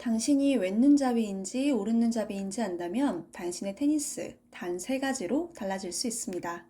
당신이 왼눈잡이인지 오른눈잡이인지 안다면 당신의 테니스 단 세 가지로 달라질 수 있습니다.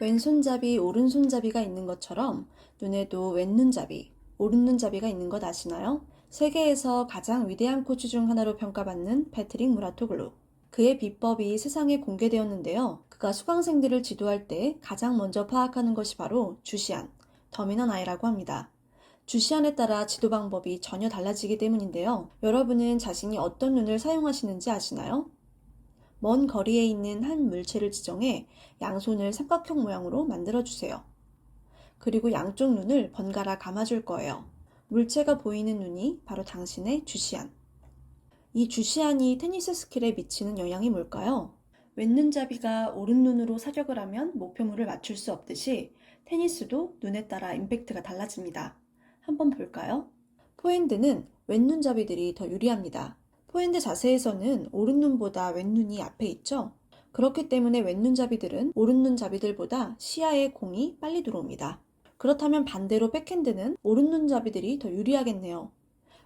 왼손잡이, 오른손잡이가 있는 것처럼 눈에도 왼눈잡이, 오른눈잡이가 있는 것 아시나요? 세계에서 가장 위대한 코치 중 하나로 평가받는 패트릭 무라토글루. 그의 비법이 세상에 공개되었는데요. 그가 수강생들을 지도할 때 가장 먼저 파악하는 것이 바로 주시안, 더미넌 아이라고 합니다. 주시안에 따라 지도 방법이 전혀 달라지기 때문인데요. 여러분은 자신이 어떤 눈을 사용하시는지 아시나요? 먼 거리에 있는 한 물체를 지정해 양손을 삼각형 모양으로 만들어 주세요. 그리고 양쪽 눈을 번갈아 감아줄 거예요. 물체가 보이는 눈이 바로 당신의 주시안. 이 주시안이 테니스 스킬에 미치는 영향이 뭘까요? 왼눈잡이가 오른눈으로 사격을 하면 목표물을 맞출 수 없듯이 테니스도 눈에 따라 임팩트가 달라집니다. 한번 볼까요? 포핸드는 왼눈잡이들이 더 유리합니다. 포핸드 자세에서는 오른눈보다 왼눈이 앞에 있죠? 그렇기 때문에 왼눈잡이들은 오른눈잡이들보다 시야에 공이 빨리 들어옵니다. 그렇다면 반대로 백핸드는 오른눈잡이들이 더 유리하겠네요.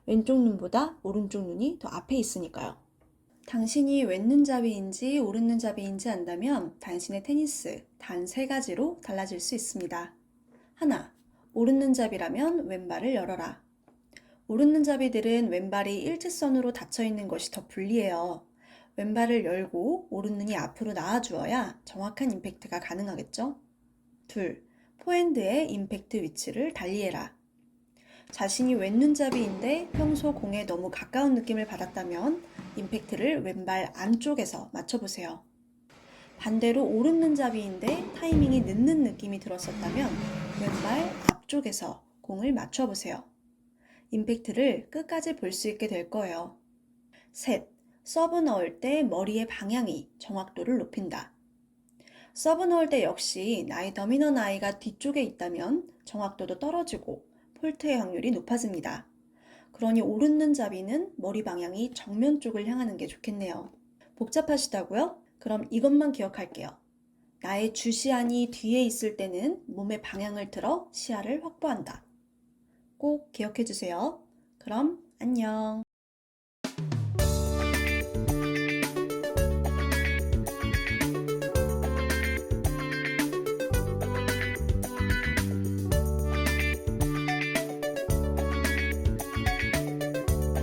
왼쪽 눈보다 오른쪽 눈이 더 앞에 있으니까요. 당신이 왼눈잡이인지 오른눈잡이인지 안다면 당신의 테니스 단 세 가지로 달라질 수 있습니다. 하나, 오른눈잡이라면 왼발을 열어라. 오른눈잡이들은 왼발이 일직선으로 닫혀 있는 것이 더 불리해요. 왼발을 열고 오른눈이 앞으로 나와주어야 정확한 임팩트가 가능하겠죠? 둘, 포핸드의 임팩트 위치를 달리해라. 자신이 왼눈잡이인데 평소 공에 너무 가까운 느낌을 받았다면 임팩트를 왼발 안쪽에서 맞춰보세요. 반대로 오른눈잡이인데 타이밍이 늦는 느낌이 들었었다면 왼발 앞쪽에서 공을 맞춰보세요. 임팩트를 끝까지 볼 수 있게 될 거예요. 셋, 서브 넣을 때 머리의 방향이 정확도를 높인다. 서브 넣을 때 역시 나의 더미넌 아이가 뒤쪽에 있다면 정확도도 떨어지고 폴트의 확률이 높아집니다. 그러니 오른눈잡이는 머리 방향이 정면 쪽을 향하는 게 좋겠네요. 복잡하시다고요? 그럼 이것만 기억할게요. 나의 주시안이 뒤에 있을 때는 몸의 방향을 틀어 시야를 확보한다. 꼭 기억해 주세요. 그럼 안녕.